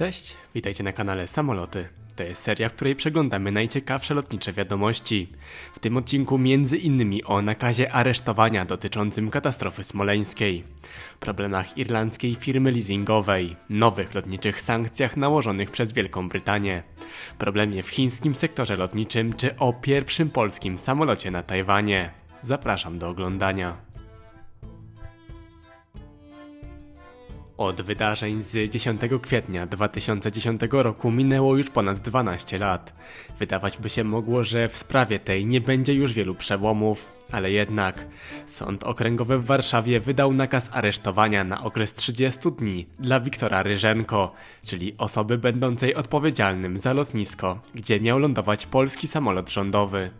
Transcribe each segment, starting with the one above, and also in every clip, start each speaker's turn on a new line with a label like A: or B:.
A: Cześć, witajcie na kanale Samoloty. To jest seria, w której przeglądamy najciekawsze lotnicze wiadomości. W tym odcinku między innymi o nakazie aresztowania dotyczącym katastrofy smoleńskiej, problemach irlandzkiej firmy leasingowej, nowych lotniczych sankcjach nałożonych przez Wielką Brytanię, problemie w chińskim sektorze lotniczym czy o pierwszym polskim samolocie na Tajwanie. Zapraszam do oglądania. Od wydarzeń z 10 kwietnia 2010 roku minęło już ponad 12 lat. Wydawać by się mogło, że w sprawie tej nie będzie już wielu przełomów, ale jednak Sąd Okręgowy w Warszawie wydał nakaz aresztowania na okres 30 dni dla Wiktora Ryżenko, czyli osoby będącej odpowiedzialnym za lotnisko, gdzie miał lądować polski samolot rządowy.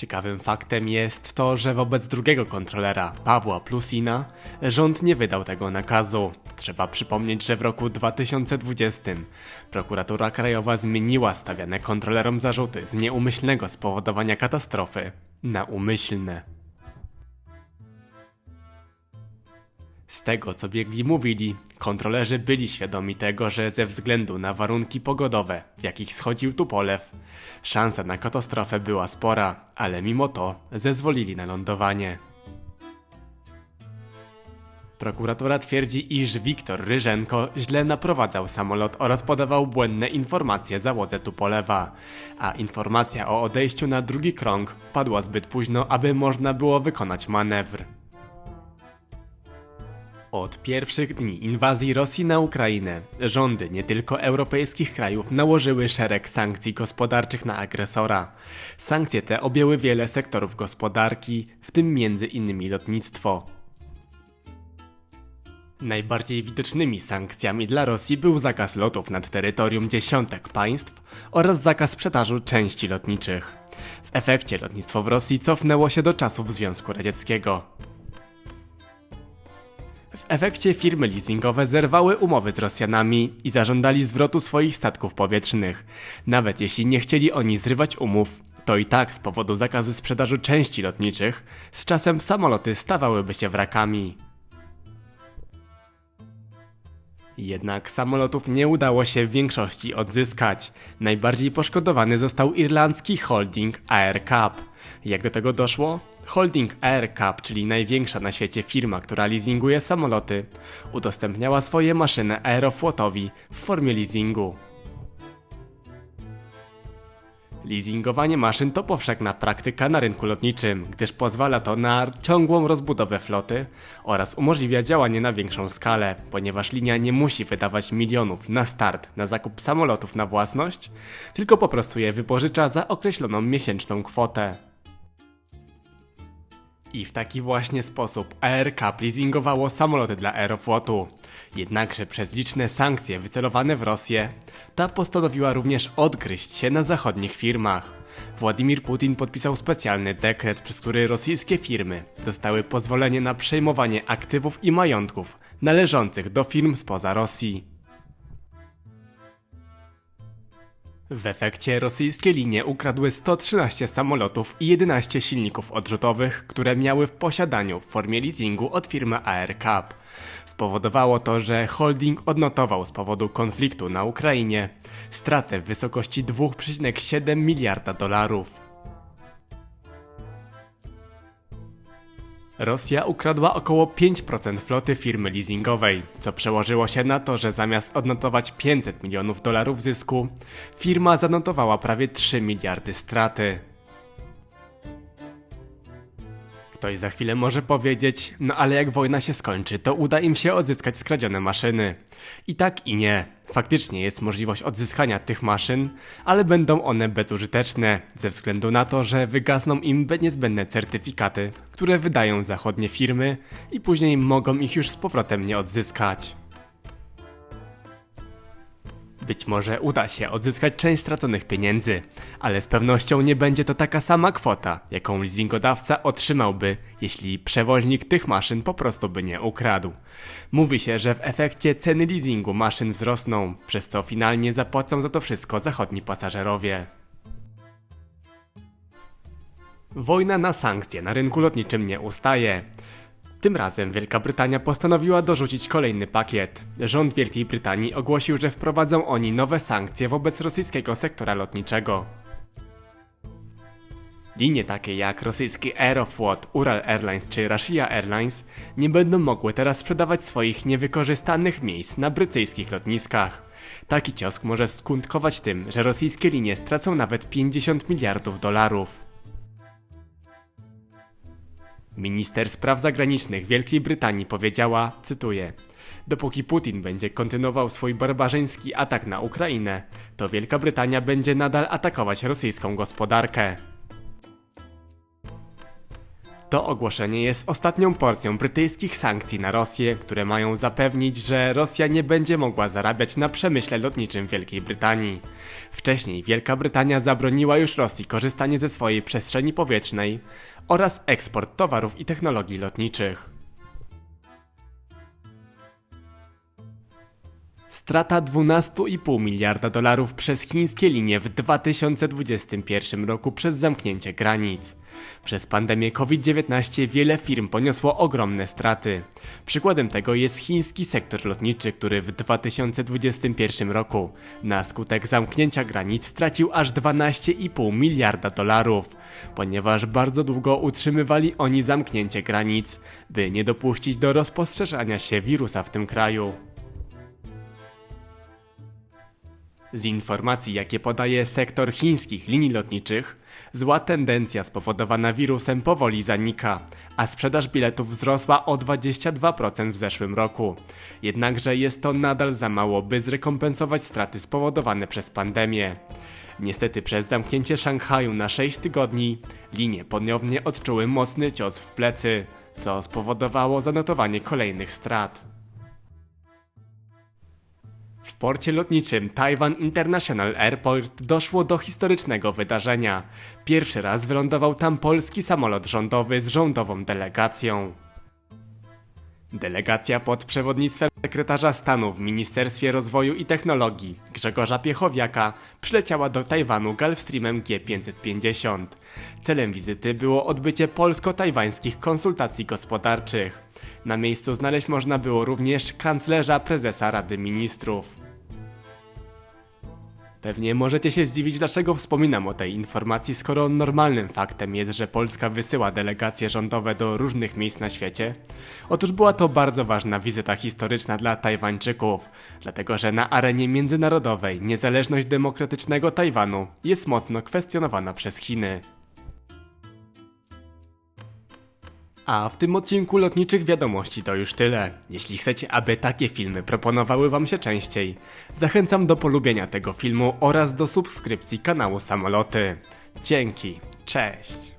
A: Ciekawym faktem jest to, że wobec drugiego kontrolera, Pawła Plusina, rząd nie wydał tego nakazu. Trzeba przypomnieć, że w roku 2020 prokuratura krajowa zmieniła stawiane kontrolerom zarzuty z nieumyślnego spowodowania katastrofy na umyślne. Z tego, co biegli mówili, kontrolerzy byli świadomi tego, że ze względu na warunki pogodowe, w jakich schodził Tupolew, szansa na katastrofę była spora, ale mimo to zezwolili na lądowanie. Prokuratura twierdzi, iż Wiktor Ryżenko źle naprowadzał samolot oraz podawał błędne informacje załodze Tupolewa, a informacja o odejściu na drugi krąg padła zbyt późno, aby można było wykonać manewr. Od pierwszych dni inwazji Rosji na Ukrainę, rządy nie tylko europejskich krajów nałożyły szereg sankcji gospodarczych na agresora. Sankcje te objęły wiele sektorów gospodarki, w tym innymi lotnictwo. Najbardziej widocznymi sankcjami dla Rosji był zakaz lotów nad terytorium dziesiątek państw oraz zakaz sprzedażu części lotniczych. W efekcie lotnictwo w Rosji cofnęło się do czasów Związku Radzieckiego. W efekcie firmy leasingowe zerwały umowy z Rosjanami i zażądali zwrotu swoich statków powietrznych. Nawet jeśli nie chcieli oni zrywać umów, to i tak z powodu zakazu sprzedaży części lotniczych, z czasem samoloty stawałyby się wrakami. Jednak samolotów nie udało się w większości odzyskać. Najbardziej poszkodowany został irlandzki holding Air Cap. Jak do tego doszło? Holding Air Cap, czyli największa na świecie firma, która leasinguje samoloty, udostępniała swoje maszyny Aeroflotowi w formie leasingu. Leasingowanie maszyn to powszechna praktyka na rynku lotniczym, gdyż pozwala to na ciągłą rozbudowę floty oraz umożliwia działanie na większą skalę, ponieważ linia nie musi wydawać milionów na start na zakup samolotów na własność, tylko po prostu je wypożycza za określoną miesięczną kwotę. I w taki właśnie sposób ARK leasingowało samoloty dla Aeroflotu. Jednakże przez liczne sankcje wycelowane w Rosję, ta postanowiła również odgryźć się na zachodnich firmach. Władimir Putin podpisał specjalny dekret, przez który rosyjskie firmy dostały pozwolenie na przejmowanie aktywów i majątków należących do firm spoza Rosji. W efekcie rosyjskie linie ukradły 113 samolotów i 11 silników odrzutowych, które miały w posiadaniu w formie leasingu od firmy AirCap. Spowodowało to, że holding odnotował z powodu konfliktu na Ukrainie stratę w wysokości 2,7 miliarda dolarów. Rosja ukradła około 5% floty firmy leasingowej, co przełożyło się na to, że zamiast odnotować 500 milionów dolarów zysku, firma zanotowała prawie 3 miliardy straty. Ktoś za chwilę może powiedzieć, no ale jak wojna się skończy, to uda im się odzyskać skradzione maszyny. I tak i nie. Faktycznie jest możliwość odzyskania tych maszyn, ale będą one bezużyteczne, ze względu na to, że wygasną im niezbędne certyfikaty, które wydają zachodnie firmy i później mogą ich już z powrotem nie odzyskać. Być może uda się odzyskać część straconych pieniędzy, ale z pewnością nie będzie to taka sama kwota, jaką leasingodawca otrzymałby, jeśli przewoźnik tych maszyn po prostu by nie ukradł. Mówi się, że w efekcie ceny leasingu maszyn wzrosną, przez co finalnie zapłacą za to wszystko zachodni pasażerowie. Wojna na sankcje na rynku lotniczym nie ustaje. Tym razem Wielka Brytania postanowiła dorzucić kolejny pakiet. Rząd Wielkiej Brytanii ogłosił, że wprowadzą oni nowe sankcje wobec rosyjskiego sektora lotniczego. Linie takie jak rosyjski Aeroflot, Ural Airlines czy Russia Airlines nie będą mogły teraz sprzedawać swoich niewykorzystanych miejsc na brytyjskich lotniskach. Taki cios może skutkować tym, że rosyjskie linie stracą nawet 50 miliardów dolarów. Minister spraw zagranicznych Wielkiej Brytanii powiedziała, cytuję: Dopóki Putin będzie kontynuował swój barbarzyński atak na Ukrainę, to Wielka Brytania będzie nadal atakować rosyjską gospodarkę. To ogłoszenie jest ostatnią porcją brytyjskich sankcji na Rosję, które mają zapewnić, że Rosja nie będzie mogła zarabiać na przemyśle lotniczym Wielkiej Brytanii. Wcześniej Wielka Brytania zabroniła już Rosji korzystanie ze swojej przestrzeni powietrznej oraz eksport towarów i technologii lotniczych. Strata 12,5 miliarda dolarów przez chińskie linie w 2021 roku przez zamknięcie granic. Przez pandemię COVID-19 wiele firm poniosło ogromne straty. Przykładem tego jest chiński sektor lotniczy, który w 2021 roku na skutek zamknięcia granic stracił aż 12,5 miliarda dolarów, ponieważ bardzo długo utrzymywali oni zamknięcie granic, by nie dopuścić do rozpostrzeżania się wirusa w tym kraju. Z informacji, jakie podaje sektor chińskich linii lotniczych, zła tendencja spowodowana wirusem powoli zanika, a sprzedaż biletów wzrosła o 22% w zeszłym roku. Jednakże jest to nadal za mało, by zrekompensować straty spowodowane przez pandemię. Niestety przez zamknięcie Szanghaju na 6 tygodni linie ponownie odczuły mocny cios w plecy, co spowodowało zanotowanie kolejnych strat. W porcie lotniczym Taiwan International Airport doszło do historycznego wydarzenia. Pierwszy raz wylądował tam polski samolot rządowy z rządową delegacją. Delegacja pod przewodnictwem sekretarza stanu w Ministerstwie Rozwoju i Technologii Grzegorza Piechowiaka przyleciała do Tajwanu Gulfstreamem G550. Celem wizyty było odbycie polsko-tajwańskich konsultacji gospodarczych. Na miejscu znaleźć można było również kanclerza prezesa Rady Ministrów. Pewnie możecie się zdziwić, dlaczego wspominam o tej informacji, skoro normalnym faktem jest, że Polska wysyła delegacje rządowe do różnych miejsc na świecie. Otóż była to bardzo ważna wizyta historyczna dla Tajwańczyków, dlatego że na arenie międzynarodowej niezależność demokratycznego Tajwanu jest mocno kwestionowana przez Chiny. A w tym odcinku lotniczych wiadomości to już tyle. Jeśli chcecie, aby takie filmy proponowały Wam się częściej, zachęcam do polubienia tego filmu oraz do subskrypcji kanału Samoloty. Dzięki, cześć!